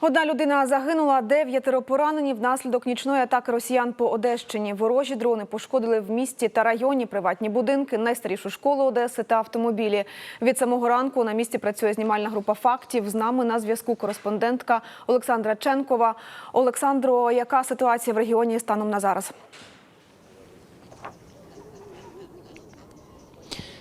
Одна людина загинула, дев'ятеро поранені внаслідок нічної атаки росіян по Одещині. Ворожі дрони пошкодили в місті та районі приватні будинки, найстарішу школу Одеси та автомобілі. Від самого ранку на місці працює знімальна група фактів. З нами на зв'язку кореспондентка Олександра Ченкова. Олександро, яка ситуація в регіоні станом на зараз?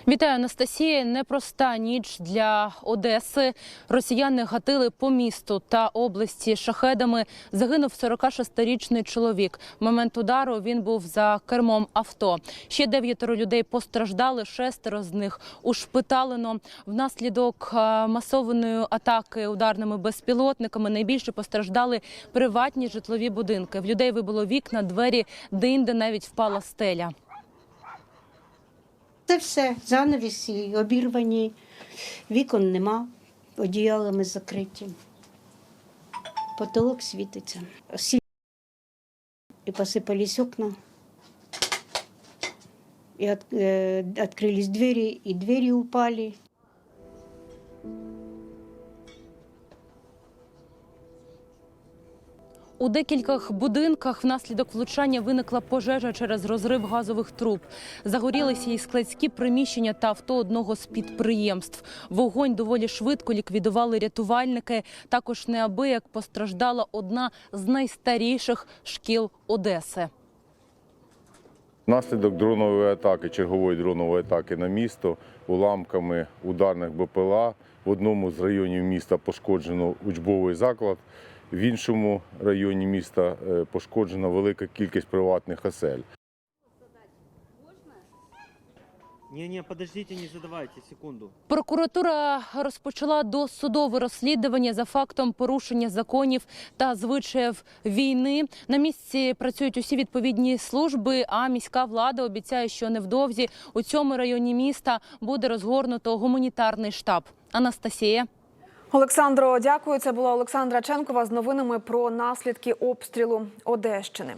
Вітаю, Анастасія. Непроста ніч для Одеси. Росіяни гатили по місту та області шахедами. Загинув 46-річний чоловік. В момент удару він був за кермом авто. Ще дев'ятеро людей постраждали. Шестеро з них ушпиталено. Внаслідок е, масованої атаки ударними безпілотниками найбільше постраждали приватні житлові будинки. В людей вибило вікна, двері, де-інде навіть впала стеля. Це все занавісі обірвані, вікон нема, одіялами закриті. Потолок світиться. І посипались окна. И от, э, открылись двери, и двери упали. У декількох будинках внаслідок влучання виникла пожежа через розрив газових труб. Загорілися і складські приміщення та авто одного з підприємств. Вогонь доволі швидко ліквідували рятувальники. Також неабияк постраждала одна з найстаріших шкіл Одеси. Внаслідок дронової атаки, чергової дронової атаки на місто, уламками ударних БПЛА в одному з районів міста пошкоджено учбовий заклад, в іншому районі міста е, пошкоджена велика кількість приватних осель. Не-не, подождите, не задавайте, секунду. Прокуратура розпочала досудове розслідування за фактом порушення законів та звичаїв війни. На місці працюють усі відповідні служби. А міська влада обіцяє, що невдовзі у цьому районі міста буде розгорнуто гуманітарний штаб. Анастасія. Олександро, дякую. Це була Олександра Ченкова з новинами про наслідки обстрілу Одещини.